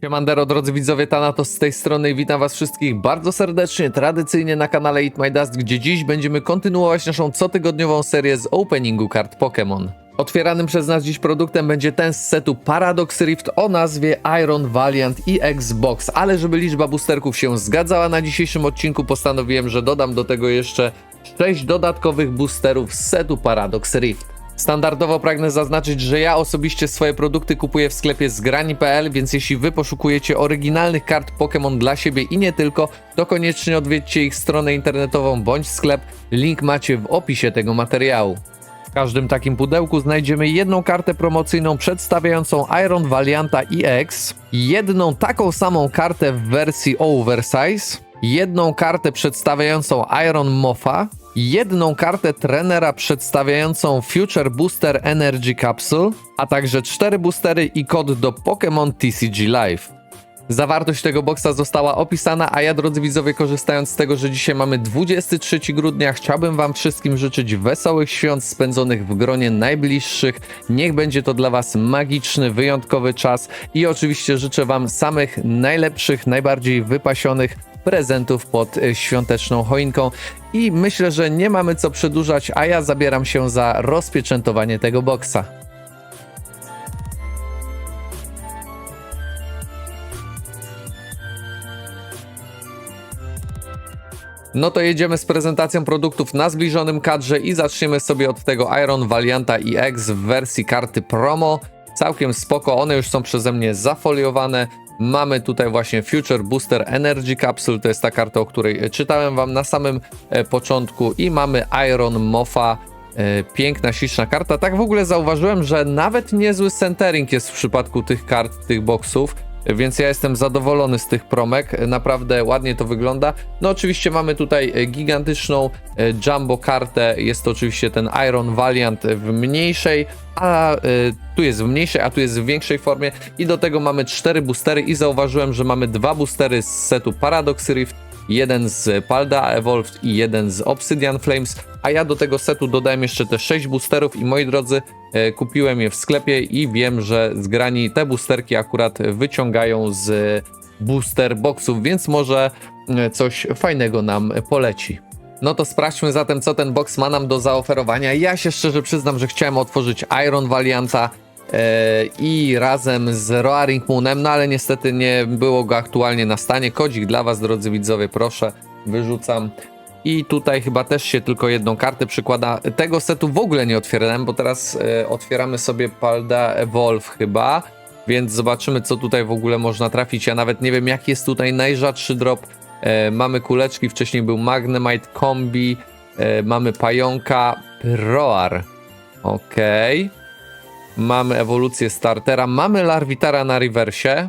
Siemandero, drodzy widzowie, Thanatos z tej strony witam was wszystkich bardzo serdecznie, tradycyjnie na kanale Eat My Dust, gdzie dziś będziemy kontynuować naszą cotygodniową serię z openingu kart Pokémon. Otwieranym przez nas dziś produktem będzie ten z setu Paradox Rift o nazwie Iron Valiant i Xbox, ale żeby liczba boosterków się zgadzała na dzisiejszym odcinku, postanowiłem, że dodam do tego jeszcze 6 dodatkowych boosterów z setu Paradox Rift. Standardowo pragnę zaznaczyć, że ja osobiście swoje produkty kupuję w sklepie zgrani.pl, więc jeśli wy poszukujecie oryginalnych kart Pokémon dla siebie i nie tylko, to koniecznie odwiedźcie ich stronę internetową bądź sklep. Link macie w opisie tego materiału. W każdym takim pudełku znajdziemy jedną kartę promocyjną przedstawiającą Iron Valianta EX, jedną taką samą kartę w wersji Oversize, jedną kartę przedstawiającą Iron Moffa, jedną kartę trenera przedstawiającą Future Booster Energy Capsule, a także cztery boostery i kod do Pokémon TCG Live. Zawartość tego boksa została opisana, a ja drodzy widzowie, korzystając z tego, że dzisiaj mamy 23 grudnia, chciałbym wam wszystkim życzyć wesołych świąt spędzonych w gronie najbliższych. Niech będzie to dla was magiczny, wyjątkowy czas i oczywiście życzę wam samych najlepszych, najbardziej wypasionych prezentów pod y, świąteczną choinką i myślę, że nie mamy co przedłużać, a ja zabieram się za rozpieczętowanie tego boksa. No to jedziemy z prezentacją produktów na zbliżonym kadrze i zaczniemy sobie od tego Iron Valianta EX w wersji karty promo. Całkiem spoko, one już są przeze mnie zafoliowane. Mamy tutaj właśnie Future Booster Energy Capsule, to jest ta karta, o której czytałem wam na samym e, początku i mamy Iron Moffa, e, piękna, śliczna karta. Tak w ogóle zauważyłem, że nawet niezły centering jest w przypadku tych kart, tych boksów. Więc ja jestem zadowolony z tych promek, naprawdę ładnie to wygląda. No oczywiście mamy tutaj e, gigantyczną e, jumbo kartę, jest to oczywiście ten Iron Valiant w mniejszej, a e, tu jest w mniejszej, a tu jest w większej formie. I do tego mamy cztery boostery i zauważyłem, że mamy dwa boostery z setu Paradox Rift, jeden z Palda Evolved i jeden z Obsidian Flames, a ja do tego setu dodałem jeszcze te 6 boosterów i moi drodzy, e, kupiłem je w sklepie i wiem, że zgrani te boosterki akurat wyciągają z booster boxów, więc może e, coś fajnego nam poleci. No to sprawdźmy zatem, co ten box ma nam do zaoferowania. Ja się szczerze przyznam, że chciałem otworzyć Iron Valianta i razem z Roaring Moonem, no ale niestety nie było go aktualnie na stanie. Kodzik dla was, drodzy widzowie, proszę, wyrzucam. I tutaj chyba też się tylko jedną kartę przykłada. Tego setu w ogóle nie otwierałem, bo teraz e, otwieramy sobie Palda Evolve chyba, więc zobaczymy, co tutaj w ogóle można trafić. Ja nawet nie wiem, jaki jest tutaj najrzadszy drop. E, mamy kuleczki, wcześniej był Magnemite Kombi, e, mamy Pająka, Proar. Okej. Mamy ewolucję startera, mamy Larvitara na rewersie.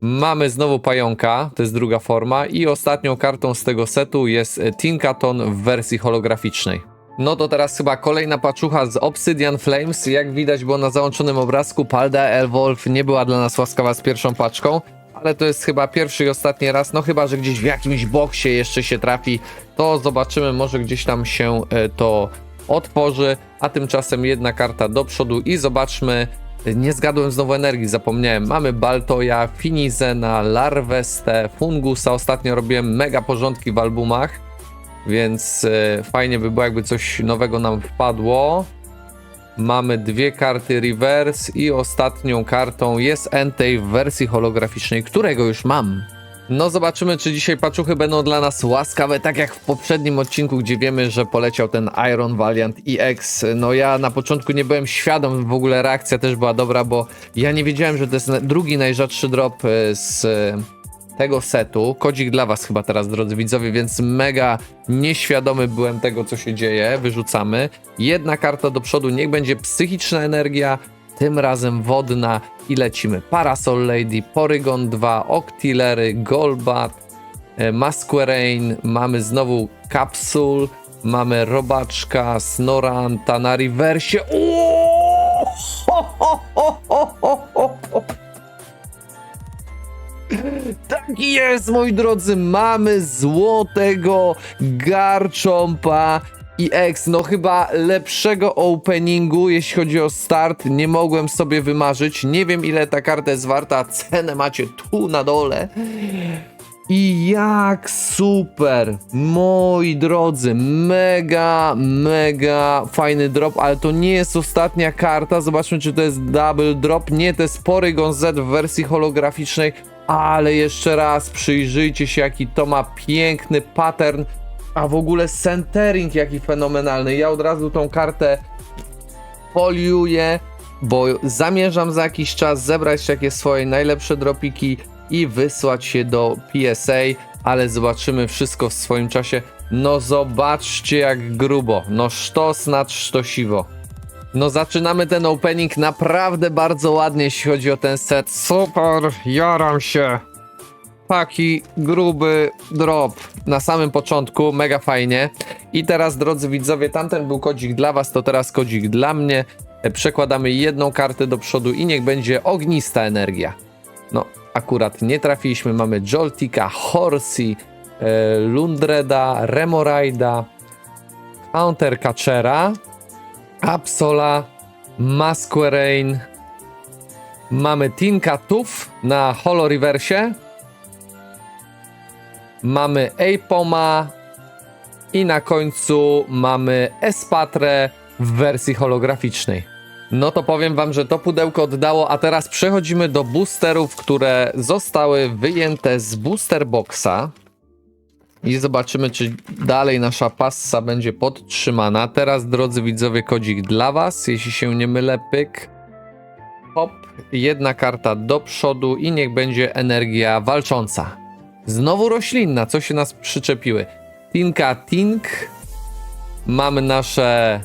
Mamy znowu pająka, to jest druga forma. I ostatnią kartą z tego setu jest Tinkaton w wersji holograficznej. No to teraz chyba kolejna paczucha z Obsidian Flames. Jak widać było na załączonym obrazku, Palda Elwolf nie była dla nas łaskawa z pierwszą paczką. Ale to jest chyba pierwszy i ostatni raz. No chyba, że gdzieś w jakimś boksie jeszcze się trafi, to zobaczymy, może gdzieś tam się e, to otworzy. A tymczasem jedna karta do przodu i zobaczmy, nie zgadłem znowu energii, zapomniałem. Mamy Baltoja, Finizena, Larvestę, Fungusa. Ostatnio robiłem mega porządki w albumach, więc e, fajnie by było, jakby coś nowego nam wpadło. Mamy dwie karty reverse i ostatnią kartą jest Entei w wersji holograficznej, którego już mam. No zobaczymy, czy dzisiaj paczuchy będą dla nas łaskawe, tak jak w poprzednim odcinku, gdzie wiemy, że poleciał ten Iron Valiant EX. No ja na początku nie byłem świadom, w ogóle reakcja też była dobra, bo ja nie wiedziałem, że to jest drugi najrzadszy drop e, z e, tego setu. Kodzik dla was chyba teraz, drodzy widzowie, więc mega nieświadomy byłem tego, co się dzieje. Wyrzucamy. Jedna karta do przodu, niech będzie psychiczna energia, tym razem wodna i lecimy. Parasol Lady, Porygon 2, Octillery, Golbat, e, Masquerain, mamy znowu Kapsul, mamy Robaczka, Snoranta na rewersie. Tak jest, moi drodzy, mamy złotego Garchompa i X. No chyba lepszego openingu, jeśli chodzi o start, nie mogłem sobie wymarzyć. Nie wiem ile ta karta jest warta, cenę macie tu na dole. I jak super! Moi drodzy, mega, mega fajny drop, ale to nie jest ostatnia karta. Zobaczmy, czy to jest double drop. Nie, to jest Porygon Z w wersji holograficznej, ale jeszcze raz przyjrzyjcie się, jaki to ma piękny pattern. A w ogóle centering jaki fenomenalny. Ja od razu tą kartę foliuję, bo zamierzam za jakiś czas zebrać takie swoje najlepsze dropiki i wysłać się do PSA, ale zobaczymy wszystko w swoim czasie. No zobaczcie jak grubo, no sztos nad sztosiwo. No zaczynamy ten opening naprawdę bardzo ładnie, jeśli chodzi o ten set. Super, jaram się. Taki gruby drop na samym początku, mega fajnie. I teraz, drodzy widzowie, tamten był kodzik dla was, to teraz kodzik dla mnie. E, Przekładamy jedną kartę do przodu i niech będzie ognista energia. No, akurat nie trafiliśmy. Mamy Joltika, Horsey, e, Lundreda, Remoraida, Counter Catchera, Absola, Masquerain. Mamy Tinka Tuf na Holo Reversie. Mamy Apoma. I na końcu mamy Espatre w wersji holograficznej. No to powiem wam, że to pudełko oddało, a teraz przechodzimy do boosterów, które zostały wyjęte z booster boxa. I zobaczymy, czy dalej nasza passa będzie podtrzymana. Teraz, drodzy widzowie, kodzik dla was, jeśli się nie mylę, pyk. Hop, jedna karta do przodu i niech będzie energia walcząca. Znowu roślinna, co się nas przyczepiły. Tinka Tink. Mamy nasze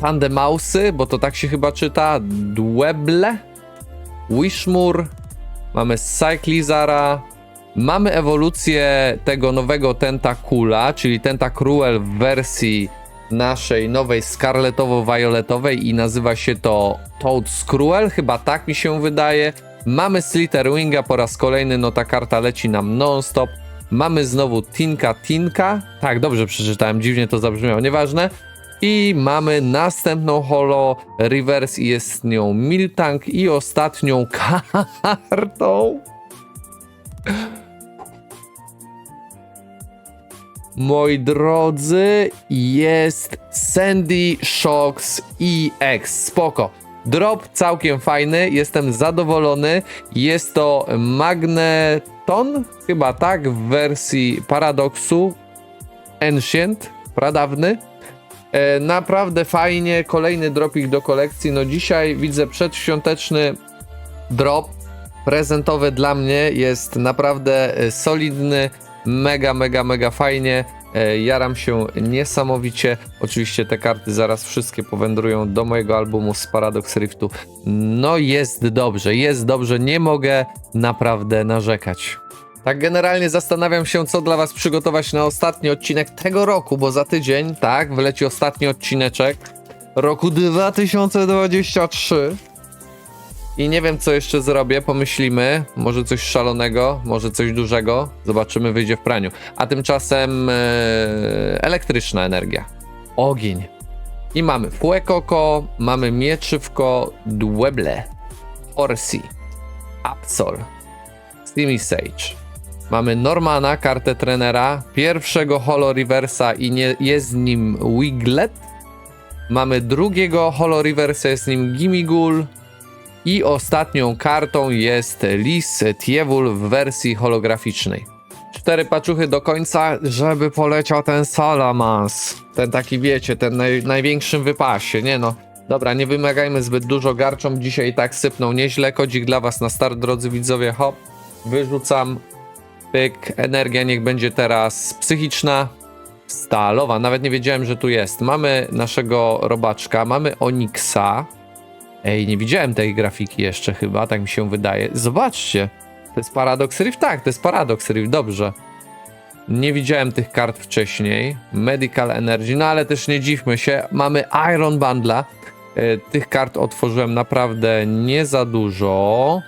Pandemausy, bo to tak się chyba czyta. Dweble. Wishmur. Mamy Cyclizara. Mamy ewolucję tego nowego Tentakula, czyli Tentacruel w wersji naszej nowej skarletowo-violetowej i nazywa się to Toad Scruel, chyba tak mi się wydaje. Mamy Slitherwinga po raz kolejny, no ta karta leci nam non-stop. Mamy znowu Tinka Tinka. Tak, dobrze przeczytałem, dziwnie to zabrzmiało, nieważne. I mamy następną holo reverse i jest nią Miltank i ostatnią kartą. Moi drodzy, jest Sandy Shocks EX. Spoko. Drop całkiem fajny, jestem zadowolony. Jest to Magneton, chyba tak, w wersji Paradoksu Ancient, pradawny. E, naprawdę fajnie, kolejny dropik do kolekcji. No dzisiaj widzę przedświąteczny drop prezentowy dla mnie jest naprawdę e, solidny, mega, mega, mega fajnie. E, Jaram się niesamowicie. Oczywiście te karty zaraz wszystkie powędrują do mojego albumu z Paradox Riftu. No jest dobrze, jest dobrze, nie mogę naprawdę narzekać. Tak generalnie zastanawiam się, co dla was przygotować na ostatni odcinek tego roku, bo za tydzień, tak, wyleci ostatni odcineczek roku 2023. I nie wiem, co jeszcze zrobię, pomyślimy. Może coś szalonego, może coś dużego. Zobaczymy, wyjdzie w praniu. A tymczasem e, elektryczna energia. Ogień. I mamy Fuecoco, mamy Mieczywko, Dweble, Orsi, Absol, Steamy Sage. Mamy Normana, kartę trenera, pierwszego Holo Reversa i nie, jest z nim Wiglet. Mamy drugiego Holo Reversa, jest z nim Gimigul. I ostatnią kartą jest Lis Tiewul w wersji holograficznej. Cztery paczuchy do końca, żeby poleciał ten Salamans. Ten taki, wiecie, ten naj, największym wypasie, nie no. Dobra, nie wymagajmy zbyt dużo garczą, dzisiaj i tak sypną nieźle. Kodzik dla was na start, drodzy widzowie, hop. Wyrzucam, pyk, energia niech będzie teraz psychiczna, stalowa. Nawet nie wiedziałem, że tu jest. Mamy naszego robaczka, mamy Onyxa. Ej, nie widziałem tej grafiki jeszcze chyba, tak mi się wydaje. Zobaczcie, to jest Paradox Rift? Tak, to jest Paradox Rift, dobrze. Nie widziałem tych kart wcześniej. Medical Energy, no ale też nie dziwmy się. Mamy Iron Bundla. E, Tych kart otworzyłem naprawdę nie za dużo.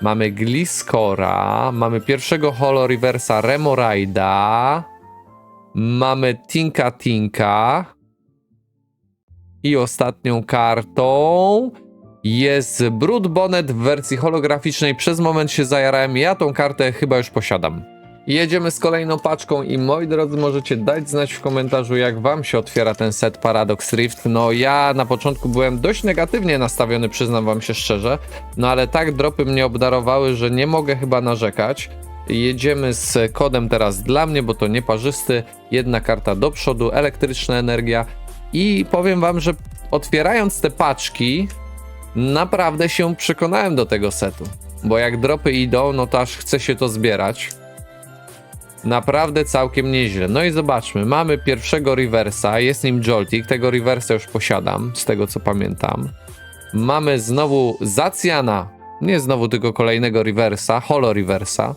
Mamy Gliscora, mamy pierwszego Holo Reversa Remoraida, mamy Tinka Tinka, I ostatnią kartą jest Brood Bonnet w wersji holograficznej. Przez moment się zajarałem, ja tą kartę chyba już posiadam. Jedziemy z kolejną paczką i moi drodzy możecie dać znać w komentarzu jak wam się otwiera ten set Paradox Rift. No ja na początku byłem dość negatywnie nastawiony, przyznam wam się szczerze, no ale tak dropy mnie obdarowały, że nie mogę chyba narzekać. Jedziemy z kodem teraz dla mnie, bo to nieparzysty, jedna karta do przodu, elektryczna energia i powiem wam, że otwierając te paczki naprawdę się przekonałem do tego setu, bo jak dropy idą, no to aż chce się to zbierać. Naprawdę całkiem nieźle. No i zobaczmy, mamy pierwszego reversa, jest nim Joltik, tego reversa już posiadam, z tego co pamiętam. Mamy znowu Zacjana, nie znowu tylko kolejnego reversa, holo reversa.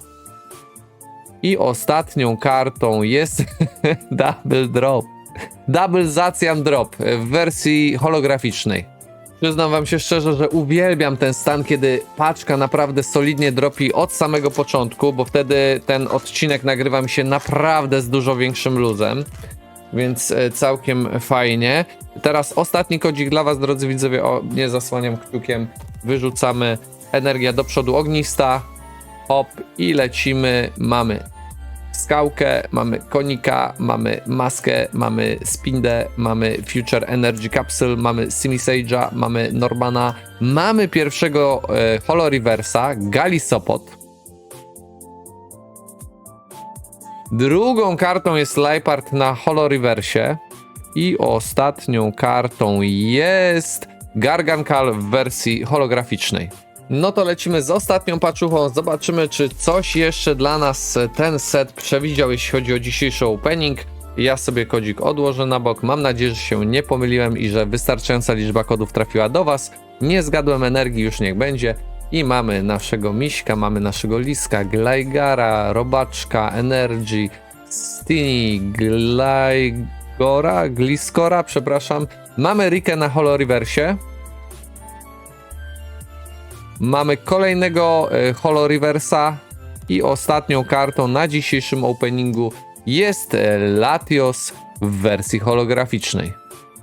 I ostatnią kartą jest Double Drop. Double Zacjan Drop w wersji holograficznej. Przyznam wam się szczerze, że uwielbiam ten stan, kiedy paczka naprawdę solidnie dropi od samego początku, bo wtedy ten odcinek nagrywa mi się naprawdę z dużo większym luzem. Więc e, całkiem fajnie. Teraz ostatni kodzik dla was, drodzy widzowie. O, nie zasłaniam kciukiem. Wyrzucamy energia do przodu ognista. Hop i lecimy. Mamy skałkę, mamy konika, mamy maskę, mamy spindę, mamy Future Energy Capsule, mamy Simisage'a, mamy Normana, mamy pierwszego e, Holo Reversa, Galisopod. Drugą kartą jest Lipart na Holo Reversie i ostatnią kartą jest Gargankal w wersji holograficznej. No to lecimy z ostatnią paczuchą. Zobaczymy, czy coś jeszcze dla nas ten set przewidział, jeśli chodzi o dzisiejszy opening. Ja sobie kodzik odłożę na bok. Mam nadzieję, że się nie pomyliłem i że wystarczająca liczba kodów trafiła do Was. Nie zgadłem energii, już niech będzie. I mamy naszego miśka, mamy naszego liska, Glaigara, Robaczka, Energy, Stini, Glaigora, Gliskora, przepraszam. Mamy Rikę na Holo Reversie. Mamy kolejnego e, Holo Reversa i ostatnią kartą na dzisiejszym openingu jest e, Latios w wersji holograficznej.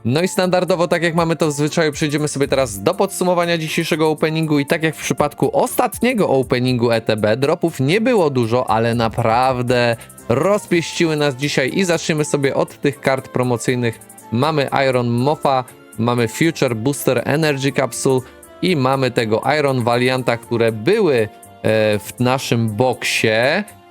No i standardowo, tak jak mamy to w zwyczaju, przejdziemy sobie teraz do podsumowania dzisiejszego openingu i tak jak w przypadku ostatniego openingu ETB, dropów nie było dużo, ale naprawdę rozpieściły nas dzisiaj i zaczniemy sobie od tych kart promocyjnych. Mamy Iron Moffa, mamy Future Booster Energy Capsule, i mamy tego Iron Valianta, które były e, w naszym boksie.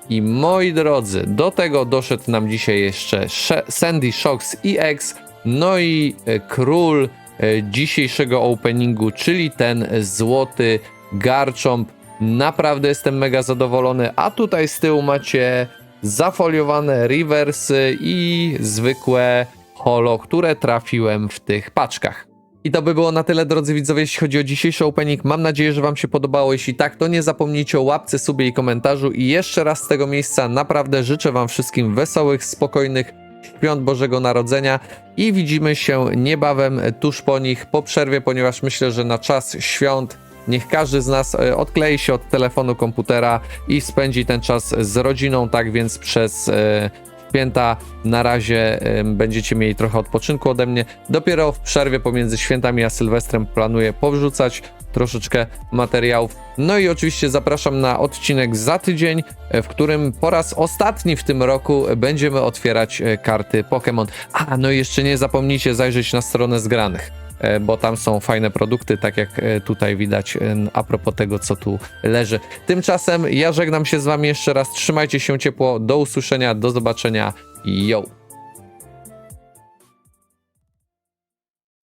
I moi drodzy, do tego doszedł nam dzisiaj jeszcze Sandy Shocks EX, no i e, król e, dzisiejszego openingu, czyli ten złoty Garchomp. Naprawdę jestem mega zadowolony, a tutaj z tyłu macie zafoliowane reversy i zwykłe holo, które trafiłem w tych paczkach. I to by było na tyle, drodzy widzowie, jeśli chodzi o dzisiejszy opening. Mam nadzieję, że Wam się podobało. Jeśli tak, to nie zapomnijcie o łapce, subie i komentarzu. I jeszcze raz z tego miejsca naprawdę życzę Wam wszystkim wesołych, spokojnych świąt Bożego Narodzenia i widzimy się niebawem tuż po nich, po przerwie, ponieważ myślę, że na czas świąt niech każdy z nas e, odklei się od telefonu, komputera i spędzi ten czas z rodziną, tak więc przez e, święta na razie będziecie mieli trochę odpoczynku ode mnie. Dopiero w przerwie pomiędzy świętami a Sylwestrem planuję powrzucać troszeczkę materiałów. No i oczywiście zapraszam na odcinek za tydzień, e, w którym po raz ostatni w tym roku będziemy otwierać e, karty Pokémon. A, no i jeszcze nie zapomnijcie zajrzeć na stronę zgranych bo tam są fajne produkty, tak jak e, tutaj widać e, a propos tego, co tu leży. Tymczasem ja żegnam się z wami jeszcze raz, trzymajcie się ciepło, do usłyszenia, do zobaczenia, yo!